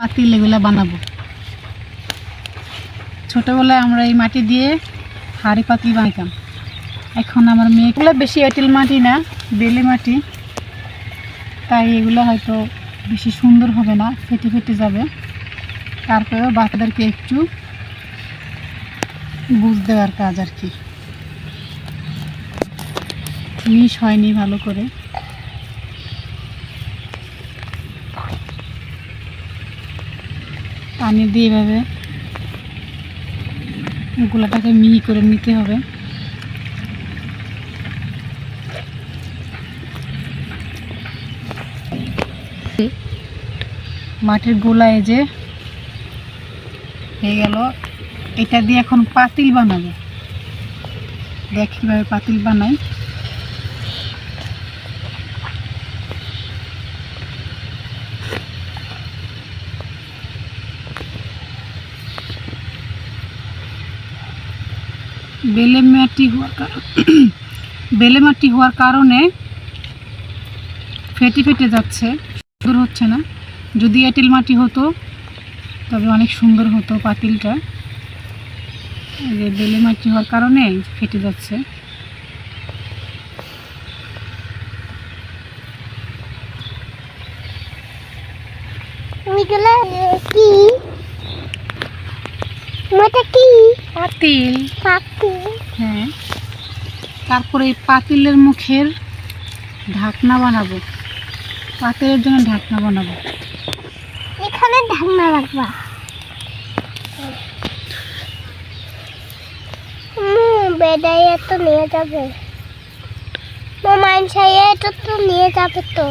পাতিল এগুলো বানাবো। ছোটোবেলায় আমরা এই মাটি দিয়ে হাড়ি পাতিল বানাইতাম। এখন আমার মেয়েগুলো বেশি এঁটেল মাটি না, বেলে মাটি। তাই এগুলো হয়তো বেশি সুন্দর হবে না, ফেটে ফেটে যাবে। তারপরেও বাচ্চাদেরকে একটু বুঝ দেওয়ার কাজ আর কি। মিশ হয়নি ভালো করে। পানি দিয়ে এভাবে গোলাটাকে মিহি করে নিতে হবে। মাটির গোলায় যে হয়ে গেল। এটা দিয়ে এখন পাতিল বানাবো। দেখ কীভাবে পাতিল বানাই। বেলে মাটি হওয়ার বেলে মাটি হওয়ার কারণে ফেটে ফেটে যাচ্ছে। সুন্দর হচ্ছে না। যদি এঁটেল মাটি হতো, তবে অনেক সুন্দর হতো পাতিলটা। যে বেলে মাটি হওয়ার কারণে ফেটে যাচ্ছে। কি? কি? পাতিল। হ্যাঁ। তারপরে এই পাতিলের মুখের ঢাকনা বানাবো। পাতিলের জন্য ঢাকনা বানাবো। এখানে ঢাকনা রাখবা। নিয়ে যাবে। ছাইয়া এটা তো নিয়ে যাবে তো।